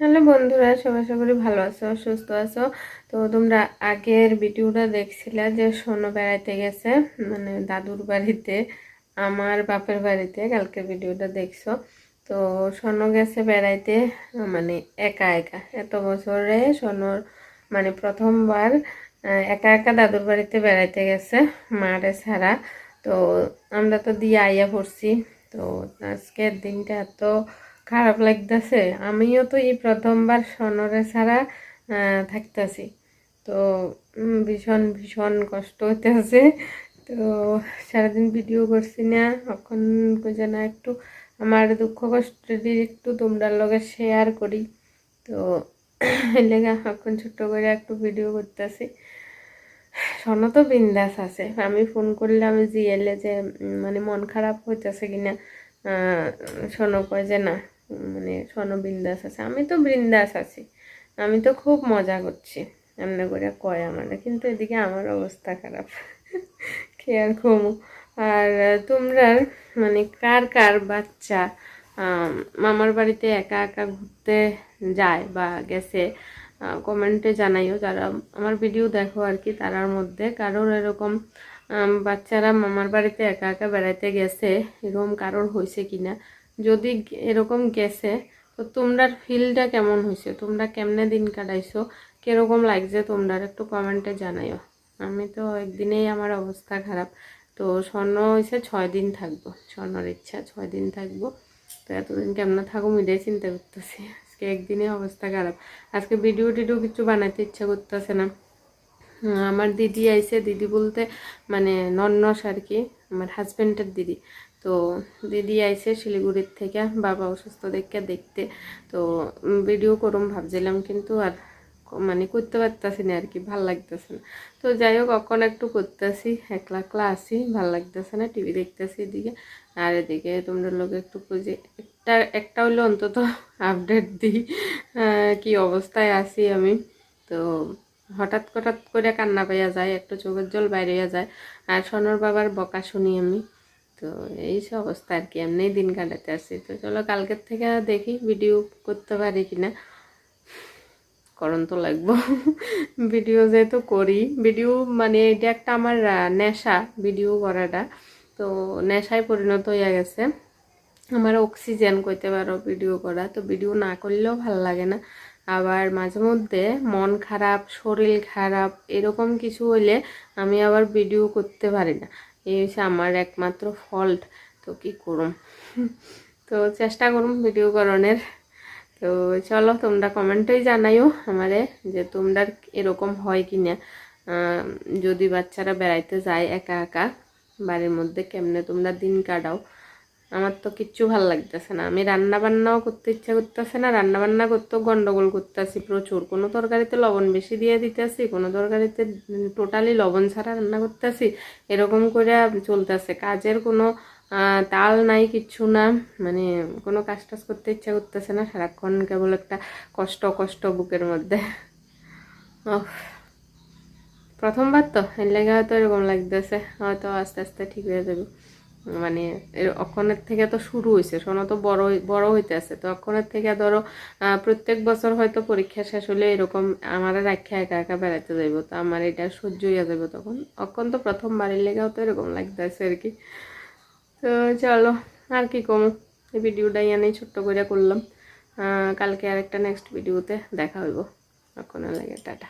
Hello বন্ধুরা, সবাই করি ভালো আছো, সুস্থ আছো? তো তোমরা আগের ভিডিওটা দেখছিলে যে সোনো বেড়াইতে গেছে মানে দাদুর বাড়িতে, আমার বাপের বাড়িতে কালকে ভিডিওটা দেখছ। তো সোনো গেছে বেড়াইতে মানে একা একা। এত বছরে সোনোর মানে প্রথমবার একা একা দাদুর বাড়িতে বেড়াইতে গেছে, মারে ছাড়া। তো আমরা তো দিয়ে আইয়া পড়ছি, তো আজকের দিনটা এত খারাপ লাগতেছে। আমিও তো এই প্রথমবার সনরে ছাড়া থাকতেছি। তো ভীষণ ভীষণ কষ্ট হইতেছে। তো, সারাদিন ভিডিও করছি না। এখন না একটু আমার দুঃখ কষ্ট একটু তোমরা লগে শেয়ার করি। তো, এর লেগে এখন ছোট্ট করে একটু ভিডিও করতেছি। শোনো তো বিন্দাস আছে। আমি ফোন করলে আমি জিএলে যে মানে মন খারাপ হইতেছে কিনা শোনো কয় যে না। মানে শোনো বিন্দাস আছে। আমি তো বিন্দাস আছি। আমি তো খুব মজা করছি। এমনি করে কয় আমার, কিন্তু এদিকে আমার অবস্থা খারাপ। আর ঘুমো আর তোমরা মানে কার কার বাচ্চা মামার বাড়িতে একা একা ঘুরতে যায় বা গেছে কমেন্টে জানাইও। যারা আমার ভিডিও দেখো আর কি, তারার মধ্যে কারোর এরকম বাচ্চারা মামার বাড়িতে একা একা বেড়াইতে গেছে, এরকম কারোর হয়েছে কিনা যদি এরকম গেছে, তো তোমরার ফিলটা কেমন হয়েছে তোমরা কেমনে দিন কাটাইছো? কীরকম লাগছে তোমরা একটু কমেন্টে জানাইও। আমি তো একদিনেই আমার অবস্থা খারাপ। তো স্বর্ণ হয়েছে ছয় দিন থাকব। স্বর্ণর ইচ্ছা, ছয় দিন থাকব। তো এতদিন কেমন থাকব মিটাই চিন্তা করতেছি। আজকে একদিনে অবস্থা খারাপ। আজকে ভিডিও টিডিও কিছু বানাতে ইচ্ছা করতেছে না। আমার দিদি আইছে। দিদি বলতে মানে নন্নস আর কি। আমার হাজব্যান্ডের দিদি। তো দিদি আইছে শিলিগুড়ির থেকে, বাবা অসুস্থ দেখে দেখতে। তো ভিডিও করুম ভাবছিলাম কিন্তু আর মানে করতে পারতেছি না আর কি, ভালো লাগতেছে না। তো যাই হোক কখন একটু করতেছি, একলা একলা আসি ভালো লাগতেছে না টিভি দেখতেছি এদিকে। আর এদিকে তোমরা লোক একটু খুঁজে, একটা একটা হলে অন্তত আপডেট দিই কি অবস্থায় আসি আমি। তো হঠাৎ হঠাৎ করে কান্না পাইয়া যায়, একটু চোখের জল বাইরে হইয়া যায়। আর সনর বাবার বকা শুনি আমি। তো এই সব অবস্থা আর কি, এমনি দিন কাটাতে আসি তো চলো কালকের থেকে দেখি ভিডিও করতে পারি কিনা করণ তো লাগবো। ভিডিও যেহেতু করি ভিডিও মানে এটা একটা আমার নেশা ভিডিও করাটা। তো নেশায় পরিণত হয়ে গেছে। আমার অক্সিজেন কইতে পারো ভিডিও করা। তো ভিডিও না করলেও ভালো লাগে না। আবার মাঝে মধ্যে মন খারাপ, শরীর খারাপ এরকম কিছু হইলে আমি আবার ভিডিও করতে পারি না। এই হচ্ছে আমার একমাত্র ফল্ট তো কি করুম? তো চেষ্টা করুম ভিডিও করণের তো চলো তোমরা কমেন্টেই জানাইও আমারে যে তোমরা এরকম হয় কি না যদি বাচ্চারা বেড়াইতে যায় একা একা, বাড়ির মধ্যে কেমনে তোমরা দিন কাটাও? আমার তো কিচ্ছু ভালো লাগতেছে না। আমি রান্না বান্নাও করতে ইচ্ছা করতেছে না রান্না বান্না করতেও গন্ডগোল করতেছি প্রচুর। কোনো তরকারিতে লবণ বেশি দিয়ে দিতেছি, কোনো তরকারিতে টোটালি লবণ ছাড়া রান্না করতেছি। এরকম করে চলতেছে। কাজের কোনো তাল নাই, কিচ্ছু না। মানে কোনো কাজ টাজ করতে ইচ্ছা করতেছে না। সারাক্ষণ কেবল একটা কষ্ট কষ্ট বুকের মধ্যে। প্রথমবার তো, এর লেগে হয়তো এরকম লাগতেছে। হয়তো আস্তে আস্তে ঠিক হয়ে যাবে। মানে অক্ষণের থেকে তো শুরু হয়েছে শোনো তো বড় বড় হইতে আছে। তো অক্ষণের থেকে ধরো প্রত্যেক বছর হয়তো পরীক্ষা শেষ হলে এরকম আমার রাখা একা একা বেড়াতে যাইব, তো আমার এটা সহ্য হইয়া যাবে তখন। অক্ষণ তো প্রথম বাড়ির লেগেও তো এরকম লাগতেছে আর কি। তো চলো, আর কি কম, এই ভিডিওটা ইয়ানেই ছোট্ট করে করলাম। কালকে আরেকটা নেক্সট ভিডিওতে দেখা হইব। এখন লাগে, টাটা।